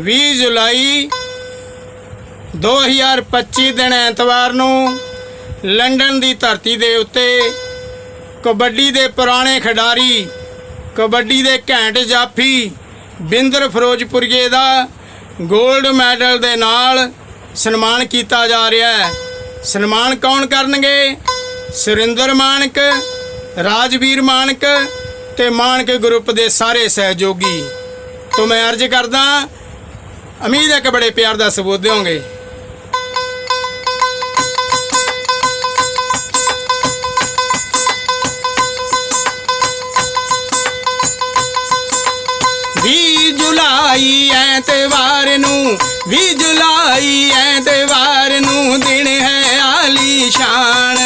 20 ਜੁਲਾਈ 2025 ਦਿਨ ਐਤਵਾਰ ਨੂੰ ਲੰਡਨ ਦੀ ਧਰਤੀ ਦੇ ਉੱਤੇ ਕਬੱਡੀ ਦੇ ਪੁਰਾਣੇ ਖਿਡਾਰੀ, ਕਬੱਡੀ ਦੇ ਘੈਂਟ ਜਾਫੀ ਬਿੰਦਰ ਫਿਰੋਜ਼ਪੁਰੀਏ ਦਾ 골ਡ ਮੈਡਲ ਦੇ ਨਾਲ ਸਨਮਾਨ ਕੀਤਾ ਜਾ ਰਿਹਾ ਹੈ। ਸਨਮਾਨ ਕੌਣ ਕਰਨਗੇ? ਸੁਰਿੰਦਰ ਮਾਨਕ, ਰਾਜਵੀਰ ਮਾਨਕ ਤੇ ਮਾਨਕ ਗਰੁੱਪ ਦੇ ਸਾਰੇ ਸਹਿਯੋਗੀ। ਤੋਂ ਮੈਂ ਅਰਜ਼ ਕਰਦਾ ਉਮੀਦ ਹੈ ਕਿ ਬੜੇ ਪਿਆਰ ਦਾ ਸਬੂਤ ਦਿਓਗੇ? ਵੀ ਜੁਲਾਈ ਐਤਵਾਰ ਨੂੰ 20 ਜੁਲਾਈ ਐਤਵਾਰ ਨੂੰ ਦਿਨ ਹੈ ਆਲੀ ਸ਼ਾਨ।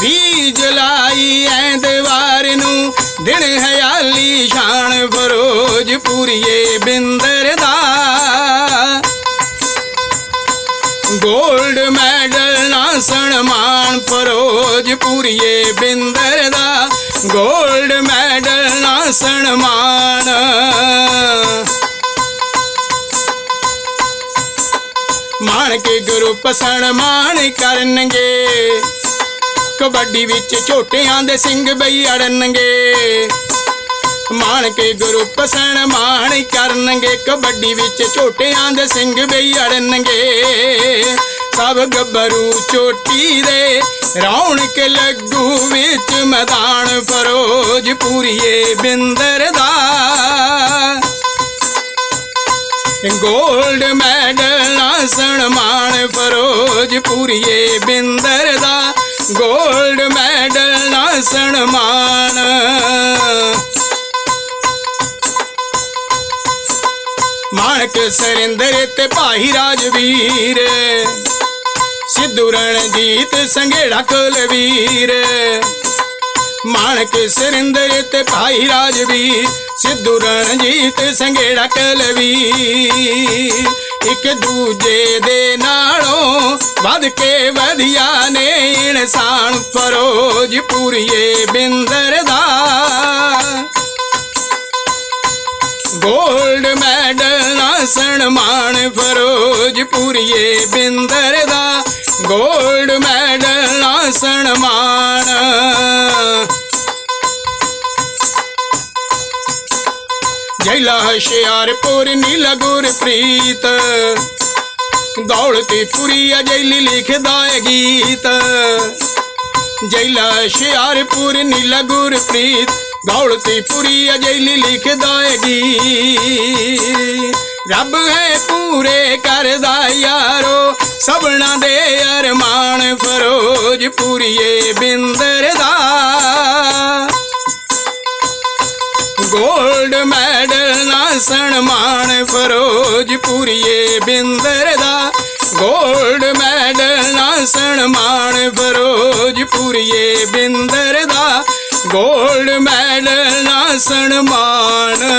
ਵੀ ਜੁਲਾਈ ਐਤਵਾਰ ਨੂੰ ਦਿਨ ਹੈ ਆਲੀ ਆਲੀਸ਼ਾਨ ਫਿਰੋਜ਼ਪੁਰੀਏ ਬਿੰਦਰ ਦਾ ਗੋਲਡ ਮੈਡਲ ਨਾ ਸਨਮਾਨ ਫਰੋਜ਼ ਫਿਰੋਜ਼ਪੁਰੀਏ ਬਿੰਦਰ ਦਾ। ਗੋਲਡ ਮੈਡਲ ਨਾ ਸਨਮਾਨ। ਮਾਣ ਕੇ ਗੁਰੂ ਗਰੁੱਪ ਮਾਣ ਕਰਨਗੇ। ਕਬੱਡੀ ਵਿੱਚ ਛੋਟਿਆਂ ਦੇ ਸਿੰਘ ਬਈ ਅੜਨਗੇ। ਮਾਣ ਕੇ ਗਰੁੱਪ ਮਾਣ ਕਰਨਗੇ, ਕਬੱਡੀ ਵਿੱਚ ਝੋਟਿਆਂ ਦੇ ਸਿੰਘ ਬਈ ਅੜਨਗੇ। ਸਭ ਗੱਭਰੂ ਚੋਟੀ ਦੇ ਰੌਣਕ ਲੱਗੂ ਵਿੱਚ ਮੈਦਾਨ ਫਰੋਜ਼ ਪੂਰੀਏ ਬਿੰਦਰ ਦਾ। ਗੋਲਡ ਮੈਡਲ ਨਾ ਫਰੋਜ ਪੂਰੀਏ ਬਿੰਦਰ ਦਾ। ਗੋਲਡ ਮੈਡਲ ਨਾ ਸਨਮਾਨ ਮਾਣਕ ਸਰਿੰਦਰ ਤੇ ਭਾਈ ਰਾਜਵੀਰ। ਸਿੱਧੂ ਰਣਜੀਤ ਸੰਘੇੜਾ ਕੁਲਵੀਰ ਮਾਣਕ ਸਰਿੰਦਰ ਤੇ ਭਾਈ ਰਾਜਵੀਰ ਸਿੱਧੂ ਰਣਜੀਤ ਸੰਘੇੜਾ ਕੁਲਵੀਰ ਇੱਕ ਦੂਜੇ ਦੇ ਨਾਲੋਂ ਵੱਧ ਕੇ ਵਧੀਆ ਨੇ ਇਨਸਾਨ ਫਿਰੋਜ਼ਪੁਰੀਏ ਬਿੰਦਰ ਦਾ। ਮੈਡਲ ਨਾ ਸਨਮਾਨ ਫਿਰੋਜ਼ਪੁਰੀਏ ਬਿੰਦਰ ਦਾ। ਗੋਲਡ ਮੈਡਲ ਨਾ ਸਨਮਾਨ ਜੈਲਾ ਹੁਸ਼ਿਆਰਪੁਰ ਨੀਲਾ ਗੁਰਪ੍ਰੀਤ ਦੌਲਤੀ ਪੁਰੀ ਅਜੈਲੀ ਲਿਖਦਾ ਏ ਗੀਤ। ਜੈਲਾ ਹੁਸ਼ਿਆਰਪੁਰ ਨੀਲਾ ਗੁਰਪ੍ਰੀਤ ਦੌਲਤੀ ਪੁਰੀ ਅਜੈਲੀ ਲਿਖਦਾ ਏ ਗੀਤ। ਰੱਬ ਹੈ ਪੂਰੇ ਕਰਦਾ ਯਾਰੋ, ਸਭਨਾ ਦੇ ਅਰਮਾਨ ਫਿਰੋਜ਼ਪੁਰੀਏ ਬਿੰਦਰ ਦਾ। ਗੋਲਡ ਮੈਡਲ ਨਾ ਸਨਮਾਨ ਫਿਰੋਜ਼ਪੁਰੀਏ ਬਿੰਦਰ ਦਾ। ਗੋਲਡ ਮੈਡਲ ਨਾ ਸਨਮਾਨ ਫਿਰੋਜ਼ਪੁਰੀਏ ਬਿੰਦਰ ਦਾ। ਗੋਲਡ ਮੈਡਲ ਨਾ ਸਨਮਾਨ